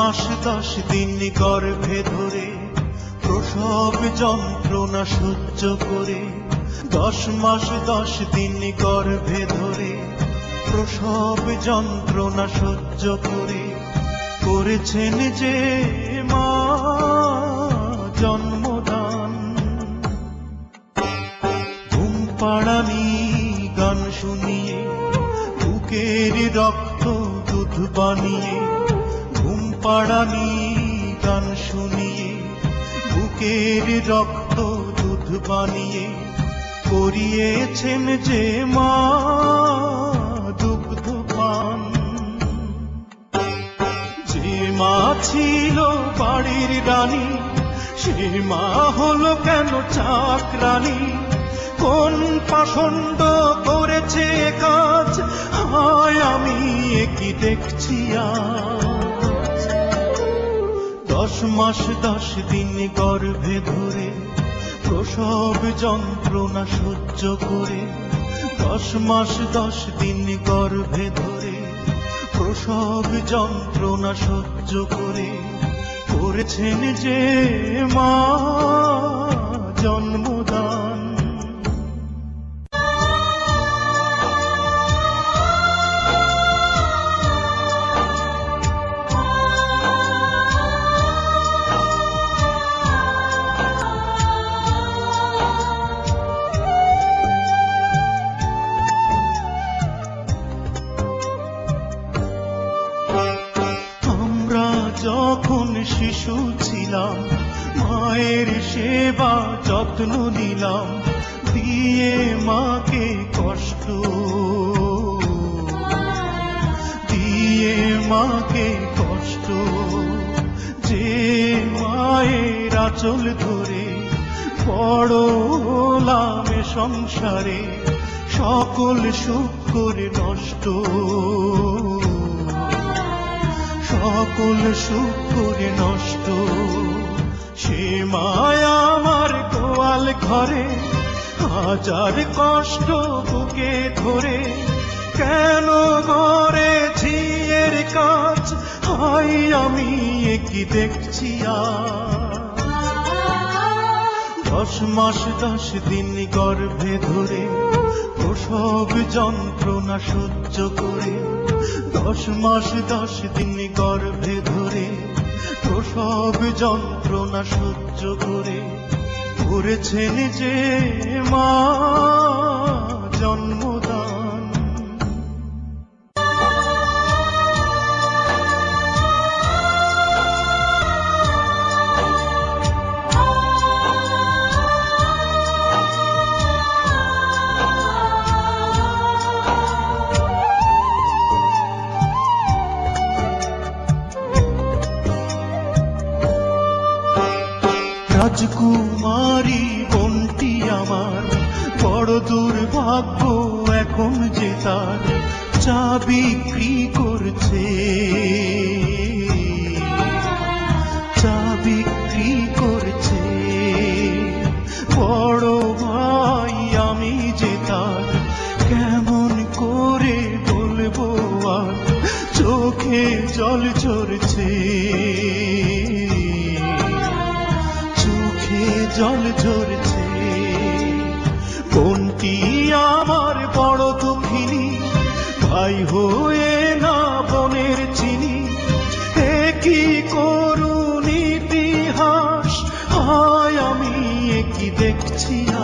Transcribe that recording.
দশ দিন গর্ভে ধরে প্রসব যন্ত্রণা সহ্য করে, দশ মাস দশ দিন গর্ভে ধরে প্রসব যন্ত্রণা সহ্য করে, করেছেন যে মা জন্মদান। ঘুম পাড়ানি গান শুনিয়ে, বুকের রক্ত দুধ বানিয়ে পাড়ানি গান শুনিয়ে, বুকের রক্ত দুধ বানিয়ে করিয়েছেন যে মা দুগ্ধ পান। যে মা ছিল বাড়ির রানী, সে মা হলো কেন চাকরানী? কোন পাষণ্ড করেছে কাজ? হায়, আমি এ কি দেখছি দশ মাস, দশ দিন গর্ভে ধরে প্রসব যন্ত্রণা সহ্য করে, দশ মাস, দশ দিন গর্ভে ধরে প্রসব যন্ত্রণা সহ্য করে করেছেন যে মা। যখন শিশু ছিলাম, মায়ের সেবা যত্ন নিলাম, দিয়ে মাকে কষ্ট দিয়ে মাকে কষ্ট যে মায়ের আচল ধরে বড় সংসারে, সকল সুখ করে নষ্ট সকল সুখ করে নষ্ট। সে মায়া আমার গোয়াল ঘরে, হাজার কষ্ট বুকে ধরে। কেন করেছি এর কাজ? হাই আমি কি দেখছি দশ মাস, দশ দিন গর্ভে ধরে, প্রসব যন্ত্রণা সহ্য করে। দশ মাস দশ দিন গর্ভে ধরে প্রসব যন্ত্রণা সহ্য করে করেছেন যে মা জন্মদান। রাজকুমারী বোনটি আমার। বড় দুর্ভাগ্য এখন যে তার চা বিক্রি করছে। চা বিক্রি করছে। বড় ভাই আমি যে তার, কেমন করে বলব আর? চোখে জল ঝরছে। জল ঝরছে। কোনটি আমার বড় দুঃখিনী? ভাই হয়ে না বনের চিনি। কি করুন ইতিহাস? হায় আমি কি দেখছি আজ